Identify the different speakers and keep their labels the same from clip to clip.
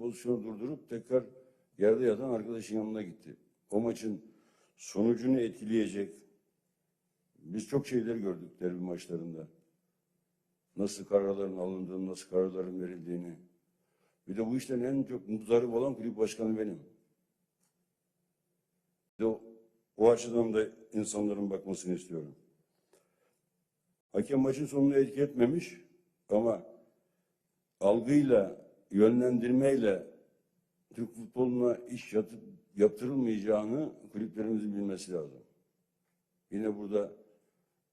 Speaker 1: pozisyonu durdurup tekrar yerde yatan arkadaşın yanına gitti. O maçın sonucunu etkileyecek. Biz çok şeyler gördük derbi maçlarında. Nasıl kararların alındığını, nasıl kararların verildiğini. Bir de bu işten en çok muzdarip olan kulüp başkanı benim. Bir de o, açıdan da insanların bakmasını istiyorum. Hakem maçın sonunu etki etmemiş ama algıyla, yönlendirmeyle Türk futboluna iş yatıp, yaptırılmayacağını kulüplerimizin bilmesi lazım. Yine burada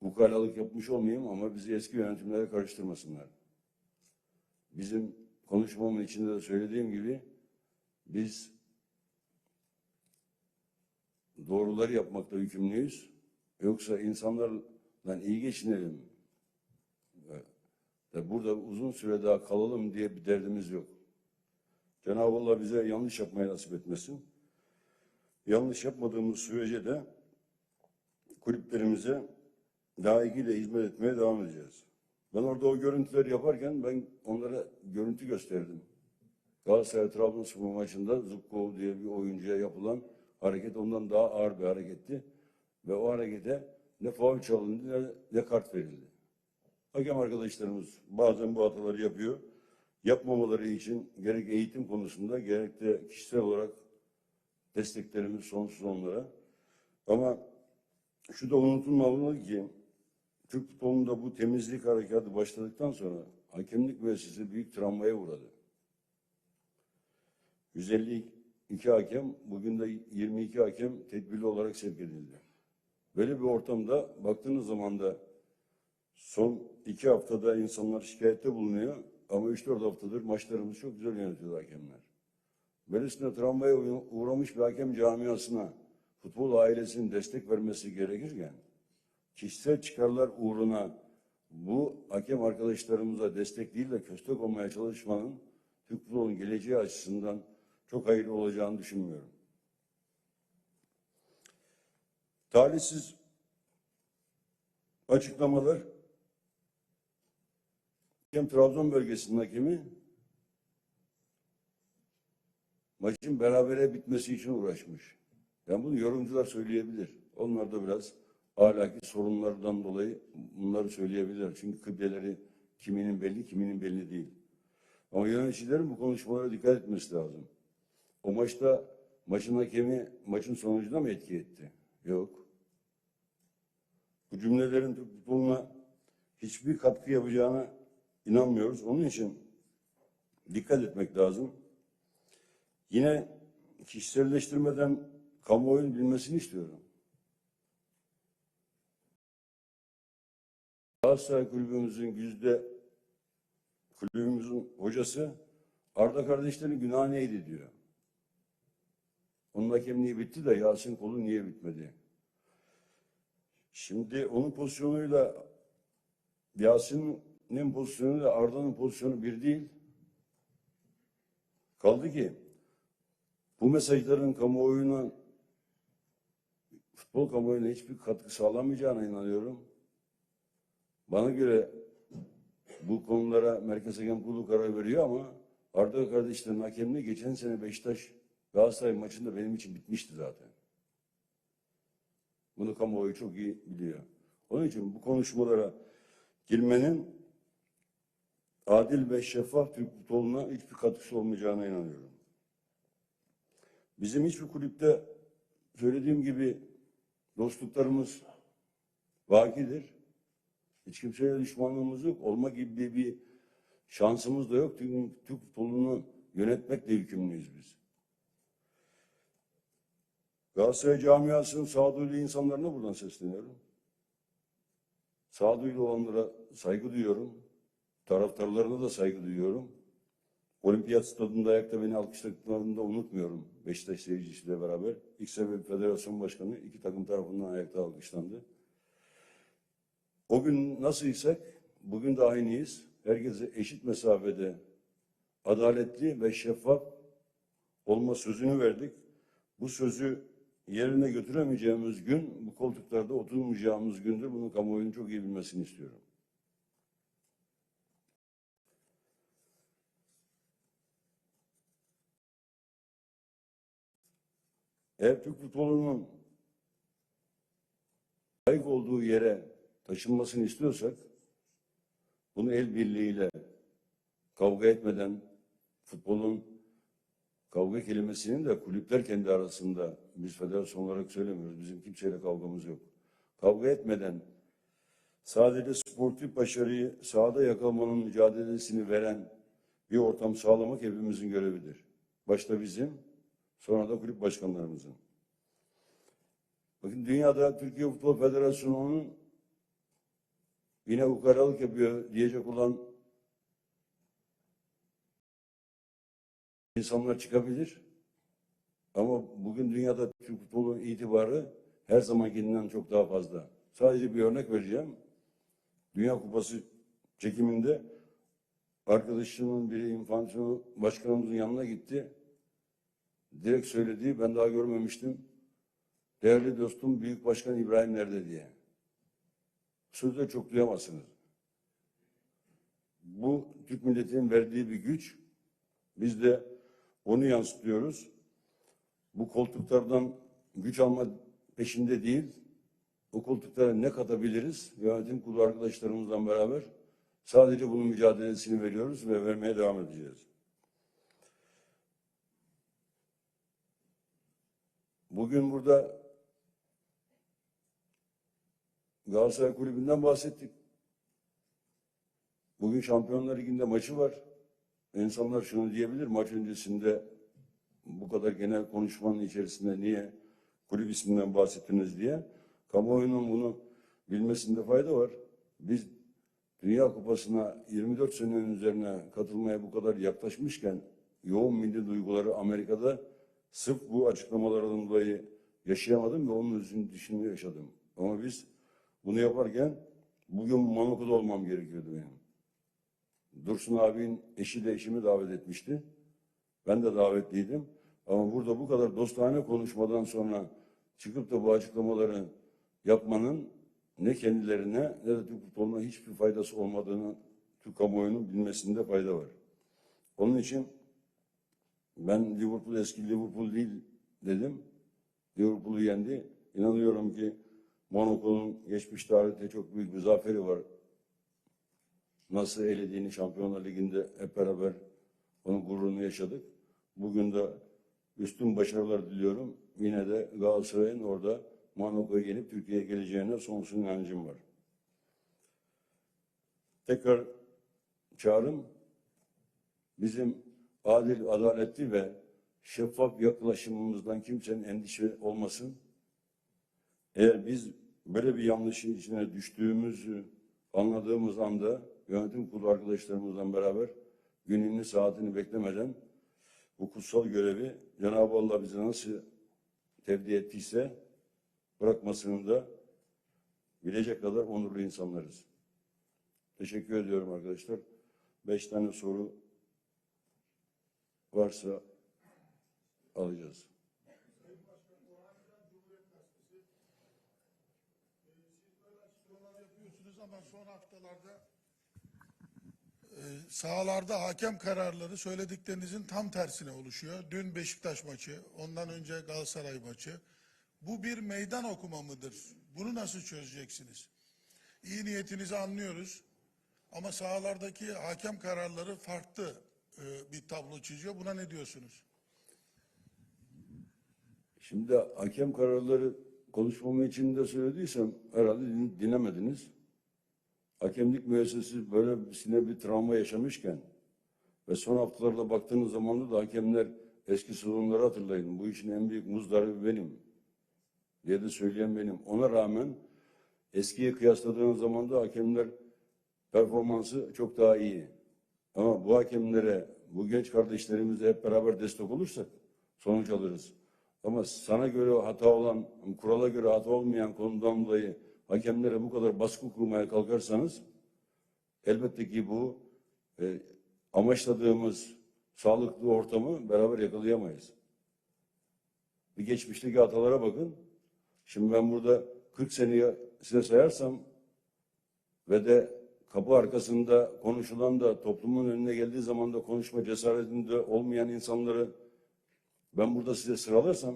Speaker 1: ukalalık yapmış olmayayım ama bizi eski yönetimlere karıştırmasınlar. Bizim konuşmamın içinde de söylediğim gibi biz doğruları yapmakta yükümlüyüz. Yoksa insanlarla iyi geçinelim. Ve burada uzun süre daha kalalım diye bir derdimiz yok. Cenab-ı Allah bize yanlış yapmayı nasip etmesin. Yanlış yapmadığımız sürece de kulüplerimize layıkıyla hizmet etmeye devam edeceğiz. Ben orada o görüntüleri yaparken ben onlara görüntü gösterdim. Galatasaray Trabzonspor maçında Zubkov diye bir oyuncuya yapılan hareket ondan daha ağır bir hareketti. Ve o harekete ne faul çalındı ne, ne kart verildi. Hakem arkadaşlarımız bazen bu hataları yapıyor. Yapmamaları için gerek eğitim konusunda gerek de kişisel olarak desteklerimiz sonsuz onlara. Ama şu da unutulmamalı ki Türk futbolunda bu temizlik harekatı başladıktan sonra hakemlik müessesesi büyük travmaya uğradı. 152 hakem, bugün de 22 hakem tedbirli olarak sevk edildi. Böyle bir ortamda baktığınız zaman da son iki haftada insanlar şikayette bulunuyor ama 3-4 haftadır maçlarımız çok güzel yönetiyor hakemler. Böylesine travmaya uğramış bir hakem camiasına futbol ailesinin destek vermesi gerekirken kişisel çıkarlar uğruna bu hakem arkadaşlarımıza destek değil de köstek olmaya çalışmanın Türk futbolunun geleceği açısından çok hayırlı olacağını düşünmüyorum. Talihsiz açıklamalar Trabzon bölgesinin hakemi maçın berabere bitmesi için uğraşmış. Yani bunu yorumcular söyleyebilir. Onlar da biraz ahlaki sorunlardan dolayı bunları söyleyebilirler. Çünkü kıbleleri kiminin belli, kiminin belli değil. Ama yöneticilerin bu konuşmalara dikkat etmesi lazım. O maçta maçın hakemi maçın sonucuna mı etki etti? Yok. Bu cümlelerin futboluna hiçbir katkı yapacağına inanmıyoruz. Onun için dikkat etmek lazım. Yine kişiselleştirmeden kamuoyunun bilmesini istiyorum. Galatasaray kulübümüzün yüzde kulübümüzün hocası Arda kardeşlerin günahı neydi diyor. Onun hakemliği bitti de Yasin kolu niye bitmedi? Şimdi onun pozisyonuyla Yasin'in pozisyonuyla Arda'nın pozisyonu bir değil. Kaldı ki bu mesajların kamuoyuna futbol kamuoyuna hiçbir katkı sağlamayacağına inanıyorum. Bana göre bu konulara Merkez Hakem Kurulu karar veriyor ama Arda kardeşlerin hakemliği geçen sene Beşiktaş Galatasaray maçında benim için bitmişti zaten. Bunu kamuoyu çok iyi biliyor. Onun için bu konuşmalara girmenin adil ve şeffaf Türk futboluna hiçbir katkısı olmayacağına inanıyorum. Bizim hiçbir kulüpte söylediğim gibi dostluklarımız vakidir. Hiç kimseye düşmanlığımız yok. Olma gibi bir şansımız da yok. Çünkü Türk futbolunu yönetmekle yükümlüyüz biz. Galatasaray camiasının sağduyulu insanlarına buradan sesleniyorum. Sağduyulu olanlara saygı duyuyorum. Taraftarlarına da saygı duyuyorum. Olimpiyat stadında ayakta beni alkışladıklarını da unutmuyorum. Beşiktaş seyircisiyle beraber. İlk sebep federasyon başkanı iki takım tarafından ayakta alkışlandı. O gün nasılsak bugün de aynıyız. Herkese eşit mesafede adaletli ve şeffaf olma sözünü verdik. Bu sözü yerine götüremeyeceğimiz gün bu koltuklarda oturmayacağımız gündür. Bunu kamuoyunun çok iyi bilmesini istiyorum. Eğer Türk futbolunun layık olduğu yere taşınmasını istiyorsak bunu el birliğiyle kavga etmeden futbolun kavga kelimesinin de kulüpler kendi arasında biz federasyon olarak söylemiyoruz. Bizim kimseyle kavgamız yok. Kavga etmeden sadece sportif başarıyı sahada yakalamanın mücadelesini veren bir ortam sağlamak hepimizin görevidir. Başta bizim, sonra da kulüp başkanlarımızın. Bakın dünyada Türkiye Futbol Federasyonu'nun yine ukaralık yapıyor diyecek olan insanlar çıkabilir. Ama bugün dünyada Türk futbolunun itibarı her zamankinden çok daha fazla. Sadece bir örnek vereceğim. Dünya Kupası çekiminde arkadaşımın biri infantino başkanımızın yanına gitti. Direkt söyledi, ben daha görmemiştim. Değerli dostum Büyük Başkan İbrahim nerede diye. Sözde çok duyamazsınız. Bu Türk milletinin verdiği bir güç. Biz de onu yansıtıyoruz. Bu koltuklardan güç alma peşinde değil, o koltuklara ne katabiliriz? Yönetim kurulu arkadaşlarımızla beraber sadece bunun mücadelesini veriyoruz ve vermeye devam edeceğiz. Bugün burada Galatasaray Kulübü'nden bahsettik. Bugün Şampiyonlar Ligi'nde maçı var. İnsanlar şunu diyebilir maç öncesinde bu kadar genel konuşmanın içerisinde niye kulüp isminden bahsettiniz diye. Kamuoyunun bunu bilmesinde fayda var. Biz Dünya Kupası'na 24 senenin üzerine katılmaya bu kadar yaklaşmışken yoğun milli duyguları Amerika'da sırf bu açıklamalardan dolayı yaşayamadım ve onun üzüntüsünü yaşadım. Ama biz bunu yaparken bugün Monaco'da olmam gerekiyordu benim. Dursun abinin eşi de eşimi davet etmişti. Ben de davetliydim. Ama burada bu kadar dostane konuşmadan sonra çıkıp da bu açıklamaları yapmanın ne kendilerine ne de Türk futboluna hiçbir faydası olmadığını Türk kamuoyunun bilmesinde fayda var. Onun için ben Liverpool eski Liverpool değil dedim. Liverpool'u yendi. İnanıyorum ki Monaco'nun geçmiş tarihte çok büyük bir zaferi var. Nasıl elediğini Şampiyonlar Ligi'nde hep beraber onun gururunu yaşadık. Bugün de üstün başarılar diliyorum. Yine de Galatasaray'ın orada Monaco'yu yenip Türkiye'ye geleceğine sonsuz inancım var. Tekrar çağrım bizim adil, adaletli ve şeffaf yaklaşımımızdan kimsenin endişe olmasın. Eğer biz böyle bir yanlışın içine düştüğümüzü anladığımız anda yönetim kurulu arkadaşlarımızla beraber gününü saatini beklemeden bu kutsal görevi Cenab-ı Allah bize nasıl tevdi ettiyse bırakmasını da bilecek kadar onurlu insanlarız. Teşekkür ediyorum arkadaşlar. Beş tane soru varsa alacağız.
Speaker 2: ama son haftalarda e, sahalarda hakem kararları söylediklerinizin tam tersine oluşuyor. Dün Beşiktaş maçı, ondan önce Galatasaray maçı. Bu bir meydan okuma mıdır? Bunu nasıl çözeceksiniz? İyi niyetinizi anlıyoruz ama sahalardaki hakem kararları farklı e, bir tablo çiziyor. Buna ne diyorsunuz?
Speaker 1: Şimdi hakem kararları konuşmamı için de söylediysem herhalde din- dinlemediniz. Hakemlik müessesesi böylesine bir travma yaşamışken ve son haftalarda baktığınız zaman da hakemler eski sezonları hatırlayın. Bu işin en büyük muzdaribi benim diye de söyleyen benim. Ona rağmen eskiye kıyasladığınız zaman da hakemler performansı çok daha iyi. Ama bu hakemlere, bu genç kardeşlerimize hep beraber destek olursak sonuç alırız. Ama sana göre hata olan, kurala göre hata olmayan konudan dolayı hakemlere bu kadar baskı kurmaya kalkarsanız elbette ki bu e, amaçladığımız sağlıklı ortamı beraber yakalayamayız. Bir geçmişteki hatalara bakın. Şimdi ben burada 40 seneye size sayarsam ve de kapı arkasında konuşulan da toplumun önüne geldiği zaman da konuşma cesaretinde olmayan insanları ben burada size sıralarsam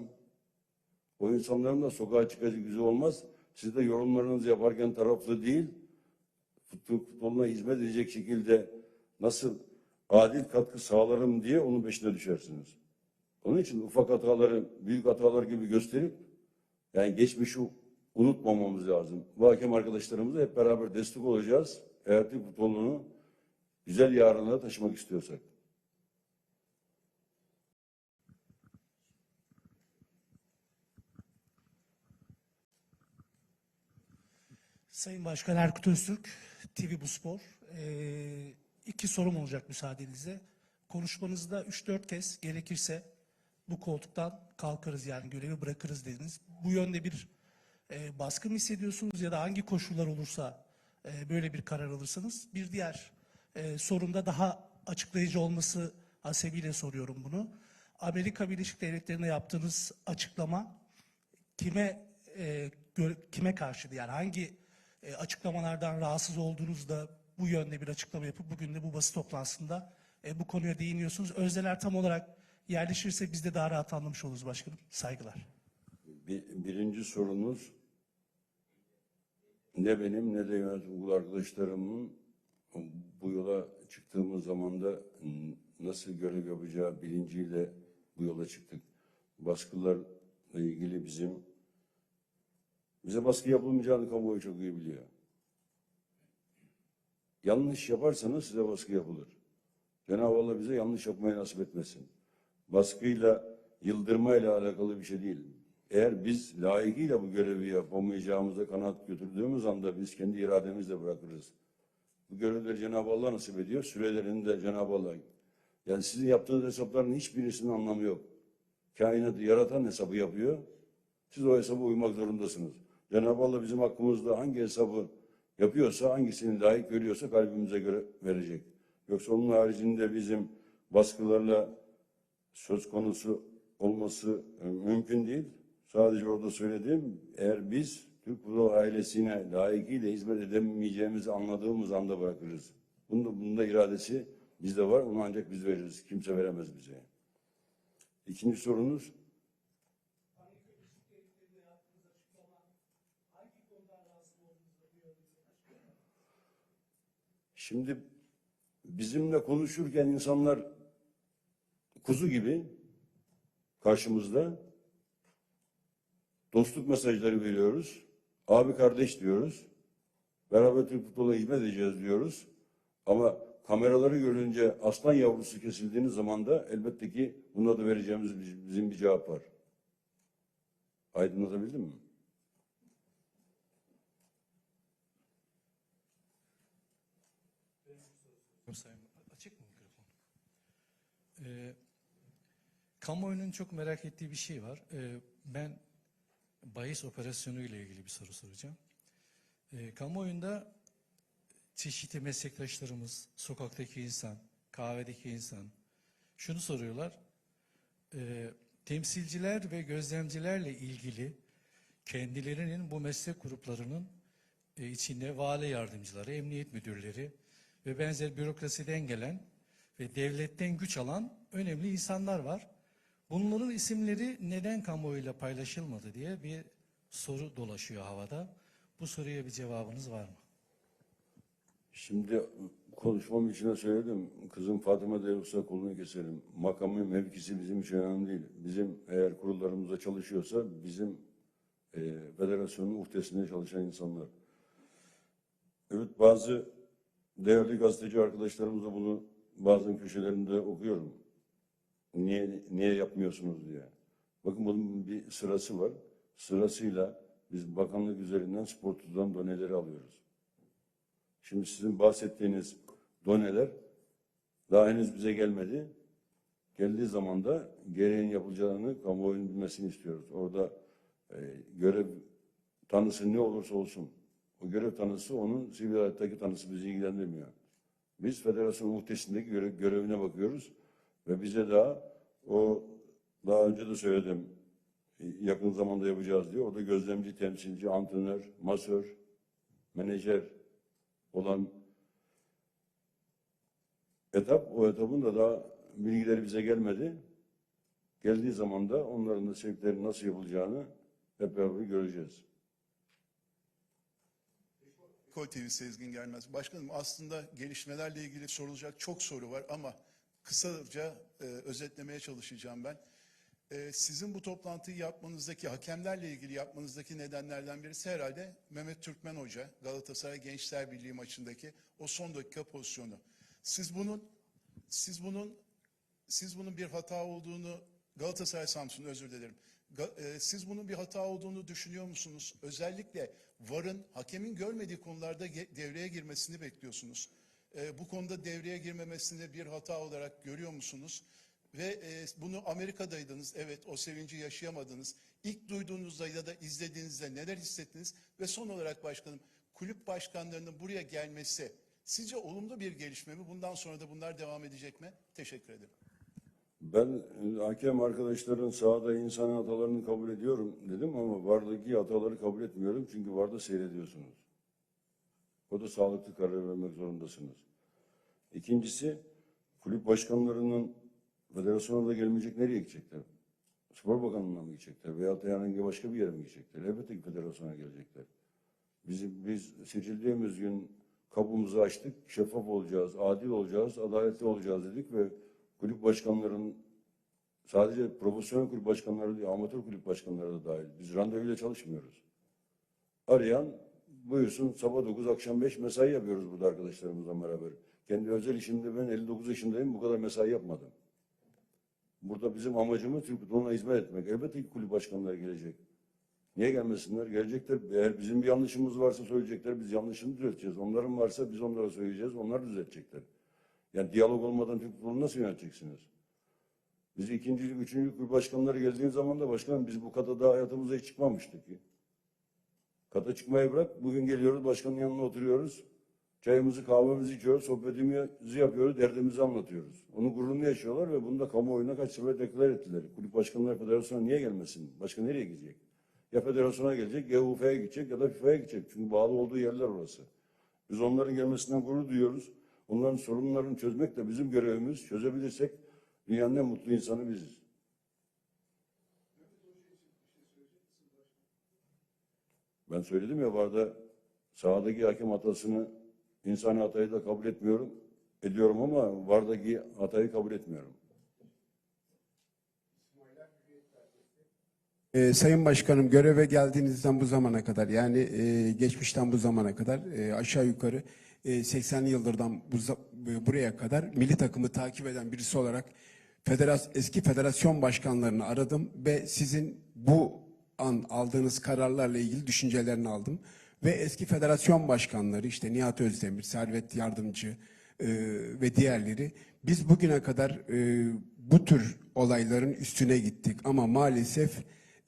Speaker 1: O insanların da sokağa çıkacak yüzü olmaz. Siz de yorumlarınızı yaparken taraflı değil, futbol, futboluna hizmet edecek şekilde nasıl adil katkı sağlarım diye onun peşine düşersiniz. Onun için ufak hataları büyük hatalar gibi gösterip yani geçmişi unutmamamız lazım. Bu hakem arkadaşlarımıza hep beraber destek olacağız. Eğer Türk futbolunu güzel yarınlara taşımak istiyorsak.
Speaker 3: Sayın Başkan Erkut Öztürk, TV Bu Spor. Ee, iki sorum olacak müsaadenizle. Konuşmanızda 3-4 kez gerekirse bu koltuktan kalkarız yani görevi bırakırız dediniz. Bu yönde bir e, baskı mı hissediyorsunuz ya da hangi koşullar olursa e, böyle bir karar alırsanız? Bir diğer e, sorunda daha açıklayıcı olması hasebiyle soruyorum bunu. Amerika Birleşik Devletleri'ne yaptığınız açıklama kime e, gö- kime karşıydı? Yani hangi e, açıklamalardan rahatsız olduğunuzda bu yönde bir açıklama yapıp bugün de bu basın toplantısında e, bu konuya değiniyorsunuz. Özneler tam olarak yerleşirse biz de daha rahat anlamış oluruz başkanım. Saygılar.
Speaker 1: Bir, birinci sorunuz ne benim ne de yönetim kurulu arkadaşlarımın bu yola çıktığımız zaman da nasıl görev yapacağı bilinciyle bu yola çıktık. Baskılarla ilgili bizim bize baskı yapılmayacağını kamuoyu çok iyi biliyor. Yanlış yaparsanız size baskı yapılır. Cenab-ı Allah bize yanlış yapmayı nasip etmesin. Baskıyla, yıldırmayla alakalı bir şey değil. Eğer biz layıkıyla bu görevi yapamayacağımıza kanaat götürdüğümüz anda biz kendi irademizle bırakırız. Bu görevleri Cenab-ı Allah nasip ediyor. Sürelerini de Cenab-ı Allah. Yani sizin yaptığınız hesapların hiçbirisinin anlamı yok. Kainatı yaratan hesabı yapıyor. Siz o hesaba uymak zorundasınız. Cenab-ı Allah bizim hakkımızda hangi hesabı yapıyorsa, hangisini layık görüyorsa kalbimize göre verecek. Yoksa onun haricinde bizim baskılarla söz konusu olması e, mümkün değil. Sadece orada söylediğim, eğer biz Türk futbol ailesine layıkıyla hizmet edemeyeceğimizi anladığımız anda bırakırız. Bunda, bunda iradesi bizde var, onu ancak biz veririz. Kimse veremez bize. İkinci sorunuz, Şimdi bizimle konuşurken insanlar kuzu gibi karşımızda dostluk mesajları veriyoruz. Abi kardeş diyoruz. Beraber Türk futboluna hizmet edeceğiz diyoruz. Ama kameraları görünce aslan yavrusu kesildiğiniz zaman da elbette ki buna da vereceğimiz bizim bir cevap var. Aydınlatabildim mi?
Speaker 4: Açık mı mikrofon? Ee, kamuoyunun çok merak ettiği bir şey var. Ee, ben bahis operasyonu ile ilgili bir soru soracağım. Ee, kamuoyunda çeşitli meslektaşlarımız, sokaktaki insan, kahvedeki insan şunu soruyorlar. Ee, temsilciler ve gözlemcilerle ilgili kendilerinin bu meslek gruplarının e, içinde vali yardımcıları, emniyet müdürleri ve benzer bürokrasiden gelen ve devletten güç alan önemli insanlar var. Bunların isimleri neden kamuoyuyla paylaşılmadı diye bir soru dolaşıyor havada. Bu soruya bir cevabınız var mı?
Speaker 1: Şimdi konuşmam içine söyledim. Kızım Fatıma da yoksa kolunu keserim. Makamı, mevkisi bizim için önemli değil. Bizim eğer kurullarımızda çalışıyorsa bizim e, federasyonun uhdesinde çalışan insanlar. Evet bazı değerli gazeteci arkadaşlarımızla bunu bazı köşelerinde okuyorum. Niye, niye yapmıyorsunuz diye. Bakın bunun bir sırası var. Sırasıyla biz bakanlık üzerinden sportuzdan doneleri alıyoruz. Şimdi sizin bahsettiğiniz doneler daha henüz bize gelmedi. Geldiği zaman da gereğin yapılacağını kamuoyunun bilmesini istiyoruz. Orada e, görev tanısı ne olursa olsun o görev tanısı onun sivil hayattaki tanısı bizi ilgilendirmiyor. Biz federasyon muhtesindeki görev, görevine bakıyoruz ve bize daha o daha önce de söyledim yakın zamanda yapacağız diye. Orada gözlemci, temsilci, antrenör, masör, menajer olan etap, o etapın da daha bilgileri bize gelmedi. Geldiği zaman da onların da sevklerin nasıl yapılacağını Hep beraber göreceğiz.
Speaker 5: Kol TV Sezgin Gelmez. Başkanım aslında gelişmelerle ilgili sorulacak çok soru var ama kısaca e, özetlemeye çalışacağım ben. E, sizin bu toplantıyı yapmanızdaki, hakemlerle ilgili yapmanızdaki nedenlerden birisi herhalde Mehmet Türkmen Hoca, Galatasaray Gençler Birliği maçındaki o son dakika pozisyonu. Siz bunun siz bunun siz bunun bir hata olduğunu Galatasaray Samsun özür dilerim. E, siz bunun bir hata olduğunu düşünüyor musunuz? Özellikle VAR'ın hakemin görmediği konularda devreye girmesini bekliyorsunuz. E, bu konuda devreye girmemesini bir hata olarak görüyor musunuz? Ve e, bunu Amerika'daydınız. Evet o sevinci yaşayamadınız. İlk duyduğunuzda ya da izlediğinizde neler hissettiniz? Ve son olarak başkanım kulüp başkanlarının buraya gelmesi sizce olumlu bir gelişme mi? Bundan sonra da bunlar devam edecek mi? Teşekkür ederim.
Speaker 1: Ben hakem arkadaşların sahada insan hatalarını kabul ediyorum dedim ama vardaki hataları kabul etmiyorum çünkü varda seyrediyorsunuz. O da sağlıklı karar vermek zorundasınız. İkincisi kulüp başkanlarının federasyona da gelmeyecek nereye gidecekler? Spor Bakanlığı'na mı gidecekler veya da herhangi başka bir yere mi gidecekler? Elbette ki federasyona gelecekler. Bizim, biz seçildiğimiz gün kapımızı açtık, şeffaf olacağız, adil olacağız, adaletli olacağız dedik ve kulüp başkanlarının sadece profesyonel kulüp başkanları değil, amatör kulüp başkanları da dahil. Biz randevuyla çalışmıyoruz. Arayan buyursun sabah 9 akşam 5 mesai yapıyoruz burada arkadaşlarımızla beraber. Kendi özel işimde ben 59 yaşındayım bu kadar mesai yapmadım. Burada bizim amacımız Türk futboluna hizmet etmek. Elbette ki kulüp başkanları gelecek. Niye gelmesinler? Gelecekler. Eğer bizim bir yanlışımız varsa söyleyecekler. Biz yanlışını düzelteceğiz. Onların varsa biz onlara söyleyeceğiz. Onlar düzeltecekler. Yani diyalog olmadan Türk futbolunu nasıl yöneteceksiniz? Biz ikincilik, üçüncülük kulüp başkanları geldiğin zaman da başkanım biz bu kata daha hayatımıza hiç çıkmamıştık. Kata çıkmayı bırak. Bugün geliyoruz başkanın yanına oturuyoruz. Çayımızı kahvemizi içiyoruz, sohbetimizi yapıyoruz, derdimizi anlatıyoruz. Onun gururunu yaşıyorlar ve bunu da kamuoyuna kaç sefer deklar ettiler. Kulüp başkanları federasyona niye gelmesin? Başka nereye gidecek? Ya federasyona gelecek, ya UEFA'ya gidecek ya da FIFA'ya gidecek. Çünkü bağlı olduğu yerler orası. Biz onların gelmesinden gurur duyuyoruz. Onların sorunlarını çözmek de bizim görevimiz. Çözebilirsek dünyanın en mutlu insanı biziz. Ben söyledim ya vardı sahadaki hakem hatasını insan hatayı da kabul etmiyorum. Ediyorum ama vardaki hatayı kabul etmiyorum.
Speaker 6: Ee, Sayın Başkanım göreve geldiğinizden bu zamana kadar yani e, geçmişten bu zamana kadar e, aşağı yukarı e, 80'li yıllardan bu, e, buraya kadar milli takımı takip eden birisi olarak federas eski federasyon başkanlarını aradım ve sizin bu an aldığınız kararlarla ilgili düşüncelerini aldım. Ve eski federasyon başkanları işte Nihat Özdemir, Servet Yardımcı e, ve diğerleri biz bugüne kadar e, bu tür olayların üstüne gittik ama maalesef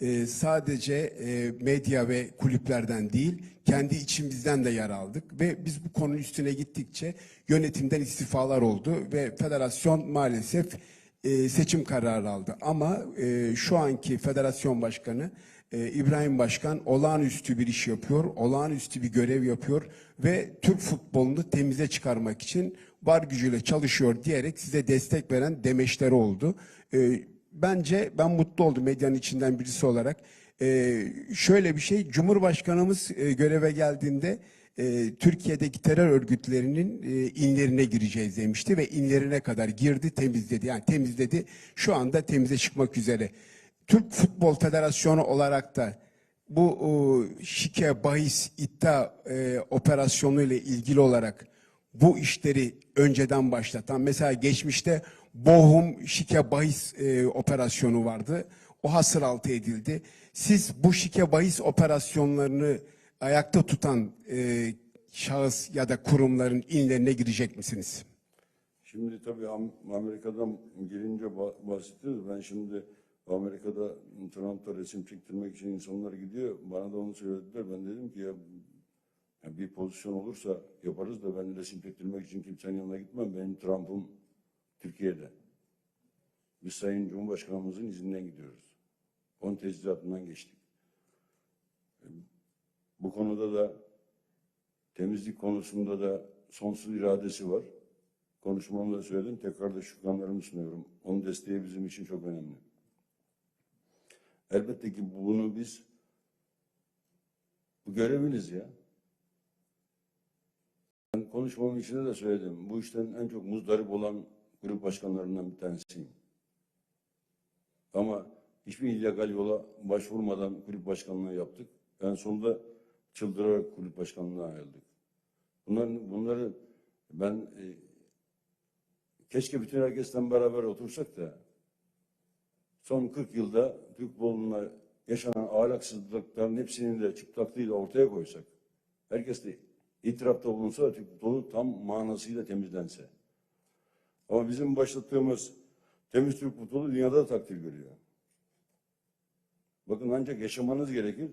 Speaker 6: e, sadece e, medya ve kulüplerden değil, kendi içimizden de yer aldık ve biz bu konunun üstüne gittikçe yönetimden istifalar oldu ve federasyon maalesef e, seçim kararı aldı. Ama e, şu anki federasyon başkanı e, İbrahim Başkan olağanüstü bir iş yapıyor, olağanüstü bir görev yapıyor ve Türk futbolunu temize çıkarmak için var gücüyle çalışıyor diyerek size destek veren demeçleri oldu. E, bence ben mutlu oldum medyanın içinden birisi olarak. Ee, şöyle bir şey, Cumhurbaşkanımız e, göreve geldiğinde e, Türkiye'deki terör örgütlerinin e, inlerine gireceğiz demişti ve inlerine kadar girdi, temizledi. Yani temizledi, şu anda temize çıkmak üzere. Türk Futbol Federasyonu olarak da bu o, şike, bahis, iddia e, operasyonu ile ilgili olarak bu işleri önceden başlatan, mesela geçmişte Bohum şike bahis e, operasyonu vardı. O hasır altı edildi. Siz bu şike bahis operasyonlarını ayakta tutan e, şahıs ya da kurumların inlerine girecek misiniz?
Speaker 1: Şimdi tabii Am- Amerika'dan girince ba- bahsettiniz. Ben şimdi Amerika'da Trump'ta resim çektirmek için insanlar gidiyor. Bana da onu söylediler. Ben dedim ki ya, ya bir pozisyon olursa yaparız da ben resim çektirmek için kimsenin yanına gitmem. Benim Trump'ım Türkiye'de. Biz Sayın Cumhurbaşkanımızın izinden gidiyoruz. Onun tezgahından geçtik. Bu konuda da temizlik konusunda da sonsuz iradesi var. Konuşmamda söyledim. Tekrar da şükranlarımı sunuyorum. Onun desteği bizim için çok önemli. Elbette ki bunu biz Bu göreviniz ya. Ben konuşmamın içinde de söyledim. Bu işten en çok muzdarip olan kulüp başkanlarından bir tanesiyim. Ama hiçbir illegal yola başvurmadan kulüp başkanlığı yaptık. En sonunda çıldırarak kulüp başkanlığına ayrıldık. Bunların, bunları ben e, keşke bütün herkesten beraber otursak da son 40 yılda Türk futboluna yaşanan ahlaksızlıkların hepsinin de çıplaklığıyla ortaya koysak, herkes de itirafta bulunsa Türk futbolu tam manasıyla temizlense. Ama bizim başlattığımız temiz Türk futbolu dünyada da takdir görüyor. Bakın ancak yaşamanız gerekir.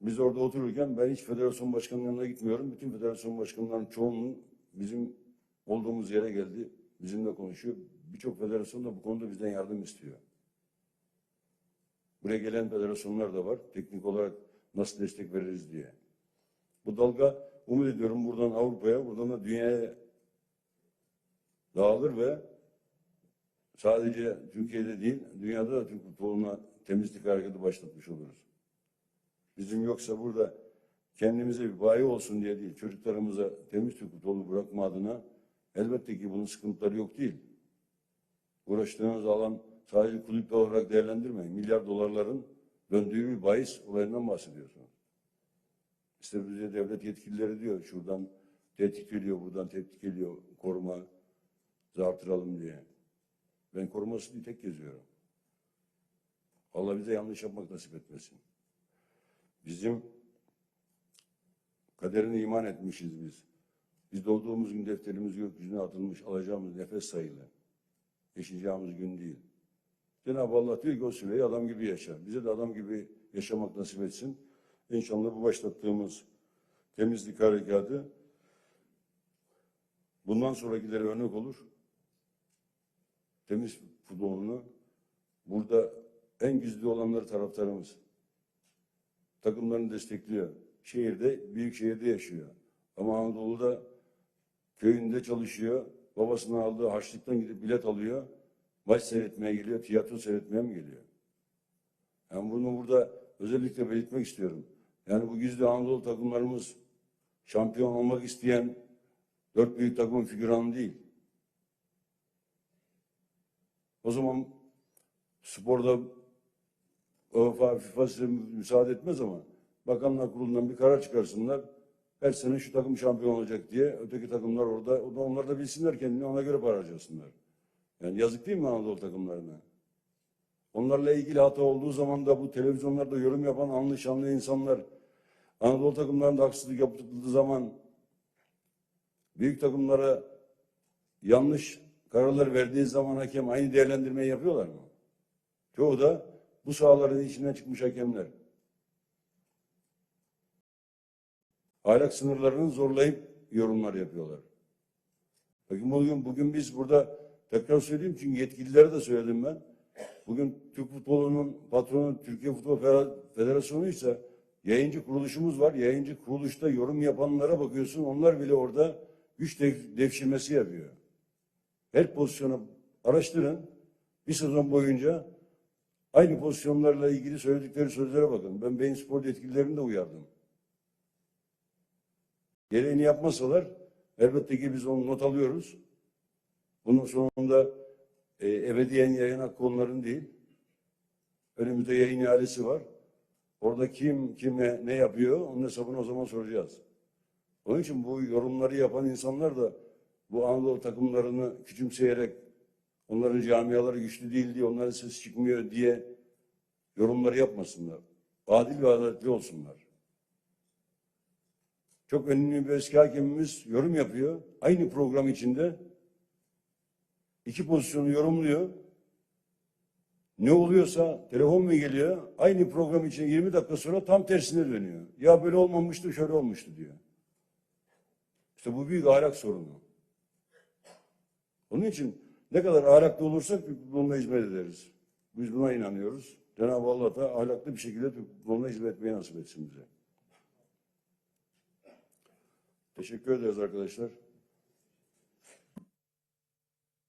Speaker 1: Biz orada otururken ben hiç federasyon başkanının yanına gitmiyorum. Bütün federasyon başkanlarının çoğunun bizim olduğumuz yere geldi. Bizimle konuşuyor. Birçok federasyon da bu konuda bizden yardım istiyor. Buraya gelen federasyonlar da var. Teknik olarak nasıl destek veririz diye. Bu dalga umut ediyorum buradan Avrupa'ya, buradan da dünyaya dağılır ve sadece Türkiye'de değil, dünyada da Türk futboluna temizlik hareketi başlatmış oluruz. Bizim yoksa burada kendimize bir bayi olsun diye değil, çocuklarımıza temiz Türk futbolu bırakma adına elbette ki bunun sıkıntıları yok değil. Uğraştığınız alan sadece kulüp olarak değerlendirmeyin. Milyar dolarların döndüğü bir bahis olayından bahsediyorsunuz. İşte bize devlet yetkilileri diyor şuradan tetkik geliyor, buradan tetkik geliyor, koruma, artıralım diye. Ben koruması diye tek geziyorum. Allah bize yanlış yapmak nasip etmesin. Bizim kaderine iman etmişiz biz. Biz doğduğumuz gün defterimiz gökyüzüne atılmış, alacağımız nefes sayılı. Yaşayacağımız gün değil. Cenab-ı Allah diyor ki o süreyi adam gibi yaşa. Bize de adam gibi yaşamak nasip etsin. İnşallah bu başlattığımız temizlik harekatı bundan sonrakilere örnek olur. Temiz futbolunu burada en gizli olanları taraftarımız. Takımlarını destekliyor. Şehirde, büyük şehirde yaşıyor. Ama Anadolu'da köyünde çalışıyor. Babasının aldığı harçlıktan gidip bilet alıyor. Maç seyretmeye geliyor, tiyatro seyretmeye mi geliyor? Yani bunu burada özellikle belirtmek istiyorum. Yani bu gizli Anadolu takımlarımız şampiyon olmak isteyen dört büyük takımın figüranı değil. O zaman sporda UEFA, FIFA size müsaade etmez ama Bakanlar Kurulu'ndan bir karar çıkarsınlar. Her sene şu takım şampiyon olacak diye öteki takımlar orada, onlar da bilsinler kendini ona göre para harcasınlar. Yani yazık değil mi Anadolu takımlarına? Onlarla ilgili hata olduğu zaman da bu televizyonlarda yorum yapan anlı insanlar Anadolu takımlarında haksızlık yapıldığı zaman büyük takımlara yanlış kararlar verdiği zaman hakem aynı değerlendirmeyi yapıyorlar mı? Çoğu da bu sahaların içinden çıkmış hakemler. Ahlak sınırlarını zorlayıp yorumlar yapıyorlar. Bakın bugün, bugün biz burada tekrar söyleyeyim çünkü yetkililere de söyledim ben. Bugün Türk futbolunun patronu Türkiye Futbol Federasyonu ise yayıncı kuruluşumuz var. Yayıncı kuruluşta yorum yapanlara bakıyorsun. Onlar bile orada güç dev, devşirmesi yapıyor. Her pozisyonu araştırın. Bir sezon boyunca aynı pozisyonlarla ilgili söyledikleri sözlere bakın. Ben Beyin Spor yetkililerini de uyardım. Gereğini yapmasalar elbette ki biz onu not alıyoruz. Bunun sonunda e, ebediyen yayın hakkı onların değil. Önümüzde yayın ihalesi var. Orada kim kime ne yapıyor onun hesabını o zaman soracağız. Onun için bu yorumları yapan insanlar da bu Anadolu takımlarını küçümseyerek onların camiaları güçlü değil diye onların ses çıkmıyor diye yorumları yapmasınlar. Adil ve adaletli olsunlar. Çok önemli bir eski hakemimiz yorum yapıyor. Aynı program içinde iki pozisyonu yorumluyor. Ne oluyorsa telefon mu geliyor? Aynı program için 20 dakika sonra tam tersine dönüyor. Ya böyle olmamıştı, şöyle olmuştu diyor. İşte bu büyük ahlak sorunu. Onun için ne kadar ahlaklı olursak bununla hizmet ederiz. Biz buna inanıyoruz. Cenab-ı Allah da ahlaklı bir şekilde bununla hizmet etmeyi nasip etsin bize. Teşekkür ederiz arkadaşlar.